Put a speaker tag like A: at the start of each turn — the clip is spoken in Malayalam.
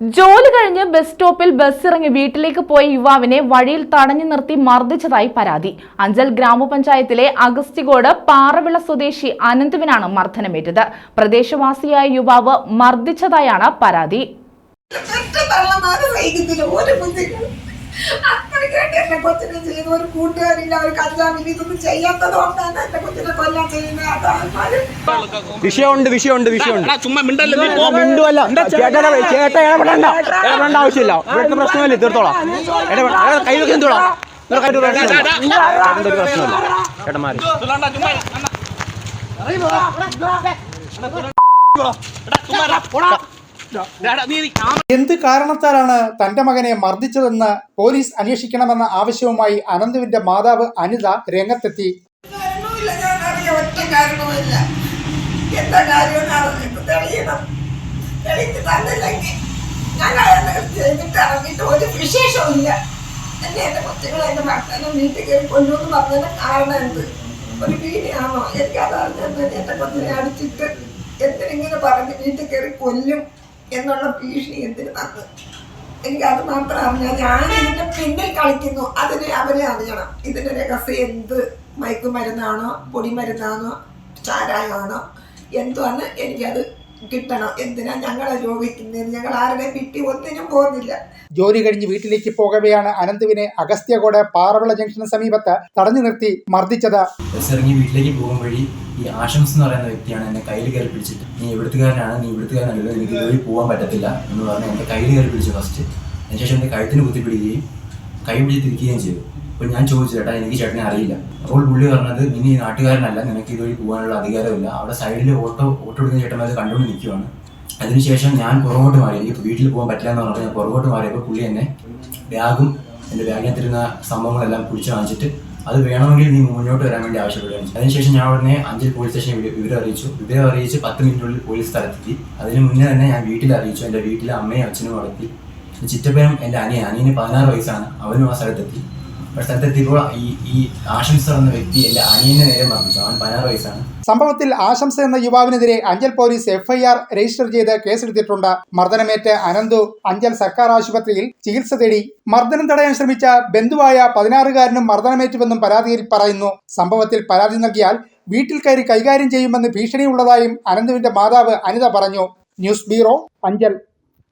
A: ജോലി കഴിഞ്ഞ് ബസ് സ്റ്റോപ്പിൽ ബസ് ഇറങ്ങി വീട്ടിലേക്ക് പോയ യുവാവിനെ വഴിയിൽ തടഞ്ഞു നിർത്തി മർദ്ദിച്ചതായി പരാതി. അഞ്ചൽ ഗ്രാമപഞ്ചായത്തിലെ അഗസ്തികോട് പാറവിള സ്വദേശി അനന്തുവിനാണ് മർദ്ദനമേറ്റത്. പ്രദേശവാസിയായ യുവാവ് മർദ്ദിച്ചതായാണ് പരാതി.
B: എന്നെ കൊച്ചിനെ ചെയ്യുന്ന ഒരു കൂട്ടുകാരില്ല ഒരു കഞ്ചാവിന് ഇതൊന്നും ചെയ്യാത്തത് കൊണ്ടാണ് എന്റെ കൊച്ചിനെ കൊല്ലാൻ ചെയ്യുന്നത്.
C: വിഷയമുണ്ട് വിഷയമുണ്ട് വിഷയമുണ്ട്.
D: ചുമ്മാ മിണ്ടല്ലേ
C: മിണ്ടുമല്ല ചേട്ടൻ ചേട്ടൻ ഇടപെടണ്ട. ഇടപെടേണ്ട ആവശ്യമില്ല. ഇവിടുത്തെ പ്രശ്നമല്ലേ? തീർത്തോളാം. ഇടപെട കൈ വെക്കാൻ ചേട്ടന്റെ ഒരു പ്രശ്നമില്ല. ചേട്ടന്മാര്.
D: തുള്ളണ്ട, ചുമ്മാ
E: എന്ത് കാരണത്താലാണ് തന്റെ മകനെ മർദ്ദിച്ചതെന്ന് പോലീസ് അന്വേഷിക്കണമെന്ന ആവശ്യവുമായി അനന്തുവിന്റെ മാതാവ് അനിത രംഗത്തെത്തി.
B: വിശേഷവുമില്ല. എന്നെ എന്റെ കൊച്ചുങ്ങളെ എന്റെ ഭർത്താവിനെ വീട്ടിൽ കയറി കൊല്ലുമെന്ന് പറഞ്ഞതിന് കാരണം എന്ത്? ഒരു വീടിയാണോ എനിക്കത് അറിഞ്ഞത് എന്റെ കൊച്ചിനെ അടിച്ചിട്ട് എന്തിനിങ്ങനെ പറഞ്ഞ് വീട്ടിൽ കയറി കൊല്ലും? എന്നുള്ള ഭീഷണി എന്തിന് തന്നു? എനിക്കത് മാത്രം അറിഞ്ഞാൽ ഞാൻ ഇതിന്റെ പിന്നിൽ കളിക്കുന്നു. അതിന് അവരെ അറിയണം. ഇതിന്റെ രഹസ്യം എന്ത്? മയക്കുമരുന്നാണോ? പൊടിമരുന്നാണോ? ചാരായമാണോ? എന്തുവാണ് എനിക്കത് കിട്ടണം. എന്തിനാ ഞങ്ങളെ രോഗിക്കുന്നത് ഞങ്ങൾ ആരുടെയും പിറ്റി ഒന്നിനും പോകുന്നില്ല.
E: ജോലി കഴിഞ്ഞ് വീട്ടിലേക്ക് പോകവെയാണ് അനന്തുവിനെ അഗസ്ത്യകോട് പാറവിള ജംഗ്ഷന് സമീപത്ത് തടഞ്ഞു നിർത്തി മർദ്ദിച്ചത്.
F: ഇറങ്ങി വീട്ടിലേക്ക് പോകും വഴി ഈ ആശംസ് എന്ന് പറയുന്ന വ്യക്തിയാണ് എന്നെ കയ്യിൽ കയറി പിടിച്ചിട്ട്. നീ ഇവിടുത്തുകാരനാണ് നീ ഇവിടുത്തുകാരനല്ല എനിക്ക് ജോലി പോകാൻ പറ്റത്തില്ല എന്ന് പറഞ്ഞ് എന്റെ കയ്യിൽ കയറി പിടിച്ചു ഫസ്റ്റ് അതിനുശേഷം എന്റെ കഴുത്തിന് കുത്തിപ്പിടിക്കുകയും കൈ പിടിച്ച് തിരിക്കുകയും ചെയ്തു. അപ്പോൾ ഞാൻ ചോദിച്ചു ചേട്ടാ എനിക്ക് ചേട്ടനെ അറിയില്ല. അപ്പോൾ പുള്ളി പറഞ്ഞത് ഇനി നാട്ടുകാരനല്ല നിനക്ക് ഇതുവഴി പോകാനുള്ള അധികാരമില്ല അവിടെ സൈഡിൽ ഓട്ടോ ഓട്ടോ എടുക്കുന്ന ചേട്ടന്മാർ കണ്ടുകൊണ്ട് നിൽക്കുവാണ്. അതിനുശേഷം ഞാൻ പുറകോട്ട് മാറി. എനിക്ക് വീട്ടിൽ പോകാൻ പറ്റില്ല എന്ന് പറഞ്ഞപ്പോൾ ഞാൻ പുറകോട്ട് മാറിയപ്പോൾ പുള്ളി എന്നെ ബാഗും എന്റെ ബാഗിനകത്തിരുന്ന സംഭവങ്ങളെല്ലാം പിടിച്ച് വാങ്ങിച്ചിട്ട് അത് വേണമെങ്കിൽ നീ മുന്നോട്ട് വരാൻ വേണ്ടി ആവശ്യപ്പെടുകയാണ് അതിനുശേഷം ഞാൻ ഉടനെ അഞ്ചിൽ പോലീസ് സ്റ്റേഷൻ വിവരം അറിയിച്ചു. വിവരം അറിയിച്ച് പത്ത് മിനിറ്റിനുള്ളിൽ പോലീസ് സ്ഥലത്തെത്തി അതിന് മുന്നേ തന്നെ ഞാൻ വീട്ടിൽ അറിയിച്ചു. എന്റെ വീട്ടിലെ അമ്മയും അച്ഛനും അടത്തി ചിറ്റപ്പനും എന്റെ അനിയൻ അനിയന് പതിനാറ് വയസ്സാണ്. അവനും ആ സ്ഥലത്തെത്തി. ഈ എന്ന വ്യക്തി അനിയനെ വയസ്സാണ്.
E: സംഭവത്തിൽ ആശംസ എന്ന യുവാവിനെതിരെ അഞ്ചൽ പോലീസ് എഫ്ഐആർ രജിസ്റ്റർ ചെയ്ത് കേസെടുത്തിട്ടുണ്ട്. മർദ്ദനമേറ്റ് അനന്തു അഞ്ചൽ സർക്കാർ ആശുപത്രിയിൽ ചികിത്സ തേടി മർദ്ദനം തടയാൻ ശ്രമിച്ച ബന്ധുവായ പതിനാറുകാരനും മർദ്ദനമേറ്റുവെന്നും പരാതിയിൽ പറയുന്നു. സംഭവത്തിൽ പരാതി നൽകിയാൽ വീട്ടിൽ കയറി കൈകാര്യം ചെയ്യുമെന്ന് ഭീഷണിയുള്ളതായും അനന്തുവിന്റെ മാതാവ് അനിത പറഞ്ഞു. News bureau Anchal.